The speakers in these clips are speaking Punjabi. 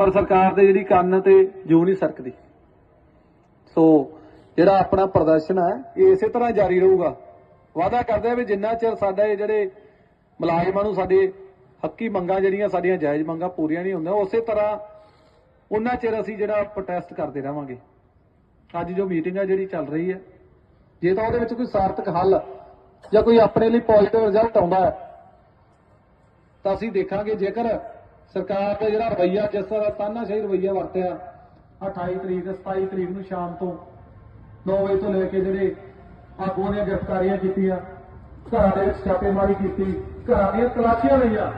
ਪਰ ਸਰਕਾਰ ਦੇ ਜਿਹੜੀ ਕੰਨ ਤੇ ਜੂ ਨਹੀਂ ਸਰਕਦੀ। ਸੋ ਜਿਹੜਾ ਆਪਣਾ ਪ੍ਰਦਰਸ਼ਨ ਹੈ, ਇਹ ਇਸੇ ਤਰ੍ਹਾਂ ਜਾਰੀ ਰਹੂਗਾ। ਵਾਅਦਾ ਕਰਦੇ ਆ ਵੀ ਜਿੰਨਾ ਚਿਰ ਸਾਡਾ ਇਹ ਜਿਹੜੇ ਮੁਲਾਜ਼ਮਾਂ ਨੂੰ ਸਾਡੇ ਹੱਕੀ ਮੰਗਾਂ ਜਿਹੜੀਆਂ ਸਾਡੀਆਂ ਜਾਇਜ਼ ਮੰਗਾਂ ਪੂਰੀਆਂ ਨਹੀਂ ਹੁੰਦੀਆਂ, ਉਸੇ ਤਰ੍ਹਾਂ ਉਹਨਾਂ ਚਿਰ ਅਸੀਂ ਜਿਹੜਾ ਪ੍ਰੋਟੈਸਟ ਕਰਦੇ ਰਵਾਂਗੇ ਅੱਜ ਜੋ ਮੀਟਿੰਗ ਆ ਜਿਹੜੀ ਚੱਲ ਰਹੀ ਹੈ, ਜੇ ਤਾਂ ਉਹਦੇ ਵਿੱਚ ਕੋਈ ਸਾਰਥਕ ਹੱਲ ਜਾਂ ਕੋਈ ਆਪਣੇ ਲਈ ਪੋਜ਼ਿਟਿਵ ਰਿਜ਼ਲਟ ਆਉਂਦਾ ਹੈ, ਤਾਂ ਅਸੀਂ ਦੇਖਾਂਗੇ ਜੇਕਰ ਸਰਕਾਰ ਦਾ ਜਿਹੜਾ ਰਵੱਈਆ, ਜਿਸ ਤਰ੍ਹਾਂ ਤਾਨਾਸ਼ਾਹੀ ਰਵੱਈਆ ਵਰਤਿਆ 28 ਤਰੀਕ 27 ਤਰੀਕ ਨੂੰ ਸ਼ਾਮ ਤੋਂ 9 ਵਜੇ ਤੋਂ ਲੈ ਕੇ ਜਿਹੜੇ ਆਗੂਆਂ ਦੀਆਂ ਗ੍ਰਿਫਤਾਰੀਆਂ ਕੀਤੀਆਂ, ਘਰਾਂ ਦੇ ਵਿੱਚ ਛਾਪੇਮਾਰੀ ਕੀਤੀ, ਘਰਾਂ ਦੀਆਂ ਤਲਾਸ਼ੀਆਂ ਲਈਆਂ।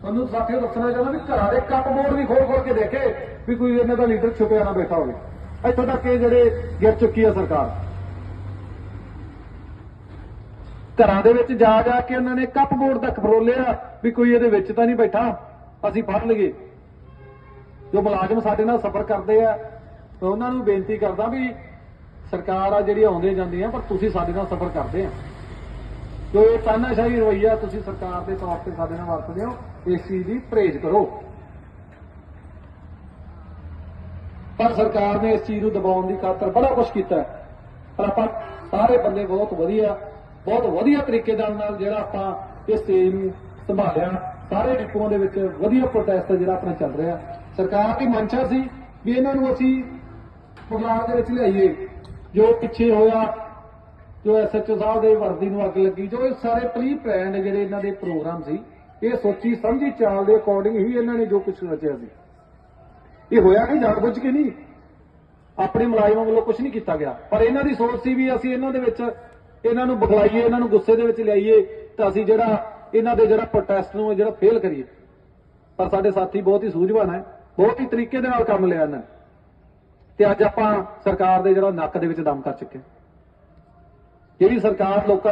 ਤੁਹਾਨੂੰ ਸਾਥੀਓ ਦੱਸਣਾ ਚਾਹੁੰਦਾ ਵੀ ਘਰਾਂ ਦੇ ਕੱਪ ਬੋਰਡ ਵੀ ਖੋਲ ਖੋਲ ਕੇ ਦੇਖੇ ਵੀ ਕੋਈ ਇਹਨਾਂ ਦਾ ਲੀਡਰ ਛੁਪਿਆ ਨਾ ਬੈਠਾ ਹੋਵੇ। ਇੱਥੋਂ ਤੱਕ ਇਹ ਜਿਹੜੇ ਗਿਰ ਚੁੱਕੀ ਹੈ ਸਰਕਾਰ। ਘਰਾਂ ਦੇ ਵਿੱਚ ਜਾ ਜਾ ਕੇ ਉਹਨਾਂ ਨੇ ਕੱਪ ਬੋਰਡ ਤੱਕ ਫਰੋਲਿਆ ਵੀ ਕੋਈ ਇਹਦੇ ਵਿੱਚ ਤਾਂ ਨਹੀਂ ਬੈਠਾ। ਅਸੀਂ ਫੜ ਲਈਏ ਜੋ ਮੁਲਾਜ਼ਮ ਸਾਡੇ ਨਾਲ ਸਫ਼ਰ ਕਰਦੇ ਆ, ਮੈਂ ਉਹਨਾਂ ਨੂੰ ਬੇਨਤੀ ਕਰਦਾ ਵੀ ਸਰਕਾਰ ਆ ਜਿਹੜੀ ਆਉਂਦੇ ਜਾਂਦੀਆਂ, ਪਰ ਤੁਸੀਂ ਸਾਡੇ ਨਾਲ ਸਫ਼ਰ ਕਰਦੇ ਆ। ਜੋ ਇਹ ਤਾਨਾਸ਼ਾਹੀ ਰਵਈਆ ਤੁਸੀਂ ਸਰਕਾਰ ਦੇ ਤੌਰ ਤੇ ਸਾਡੇ ਨਾਲ ਵਰਤਦੇ ਹੋ, ਇਸ ਚੀਜ਼ ਦੀ ਪਰਹੇਜ਼ ਕਰੋ। ਪਰ ਸਰਕਾਰ ਨੇ ਇਸ ਚੀਜ਼ ਨੂੰ ਦਬਾਉਣ ਦੀ ਖਾਤਰ ਬੜਾ ਕੁਝ ਕੀਤਾ ਪਰ ਆਪਾਂ ਸਾਰੇ ਬੰਦੇ ਬਹੁਤ ਵਧੀਆ ਬਹੁਤ ਵਧੀਆ ਤਰੀਕੇ ਨਾਲ ਜਿਹੜਾ ਆਪਾਂ ਇਸ ਚੀਜ਼ ਨੂੰ ਸੰਭਾਲਿਆ। ਸਾਰੇ ਡਿਪੂਆਂ ਦੇ ਵਿੱਚ ਵਧੀਆ ਪ੍ਰੋਟੈਸਟ ਜਿਹੜਾ ਆਪਣਾ ਚੱਲ ਰਿਹਾ। ਸਰਕਾਰ ਦੀ ਮੰਸ਼ਾ ਸੀ ਵੀ ਇਹਨਾਂ ਨੂੰ ਅਸੀਂ ਪਗਲਾਰ ਦੇ ਵਿੱਚ ਲਿਆਈਏ। ਜੋ ਪਿੱਛੇ ਹੋਇਆ, ਜੋ ਐਸਐਚਓ ਸਾਹਿਬ ਦੇ ਵਰਦੀ ਨੂੰ ਅੱਗ ਲੱਗੀ, ਜੋ ਇਹ ਸਾਰੇ ਪ੍ਰੀ ਪਲਾਨਡ ਜਿਹੜੇ ਇਹਨਾਂ ਦੇ ਪ੍ਰੋਗਰਾਮ ਸੀ, ਇਹ ਸੋਚੀ ਸਮਝੀ ਚਾਲ ਦੇ ਅਕੋਰਡਿੰਗ ਹੀ ਇਹਨਾਂ ਨੇ ਜੋ ਕੁਝ ਰਚਿਆ ਸੀ। ਇਹ ਹੋਇਆ ਕਿ ਜਾਣਬੁੱਝ ਕੇ ਨਹੀਂ। ਆਪਣੇ ਮੁਲਾਜ਼ਮਾਂ ਵੱਲੋਂ ਕੁਝ ਨਹੀਂ ਕੀਤਾ ਗਿਆ। ਪਰ ਇਹਨਾਂ ਦੀ ਸੋਚ ਸੀ ਵੀ ਅਸੀਂ ਇਹਨਾਂ ਦੇ ਵਿੱਚ, ਇਹਨਾਂ ਨੂੰ ਬਗਲਾਈਏ, ਇਹਨਾਂ ਨੂੰ ਗੁੱਸੇ ਦੇ ਵਿੱਚ ਲਿਆਈਏ, ਤਾਂ ਅਸੀਂ ਜਿਹੜਾ ਇਹਨਾਂ ਦੇ ਜਿਹੜਾ ਪ੍ਰੋਟੈਸਟ ਨੂੰ ਜਿਹੜਾ ਫੇਲ ਕਰੀਏ। ਪਰ ਸਾਡੇ ਸਾਥੀ ਬਹੁਤ ਹੀ ਸੂਝਵਾਨ ਹੈ, ਬਹੁਤ ਹੀ ਤਰੀਕੇ ਦੇ ਨਾਲ ਕੰਮ ਲਿਆ ਇਹਨਾਂ ਤੇ ਅੱਜ ਆਪਾਂ ਸਰਕਾਰ ਦੇ ਜਿਹੜਾ ਨੱਕ ਦੇ ਵਿੱਚ ਦਮ ਕਰ ਚੁੱਕੇ ਜਿਹੜੀ ਸਰਕਾਰ ਲੋਕਾਂ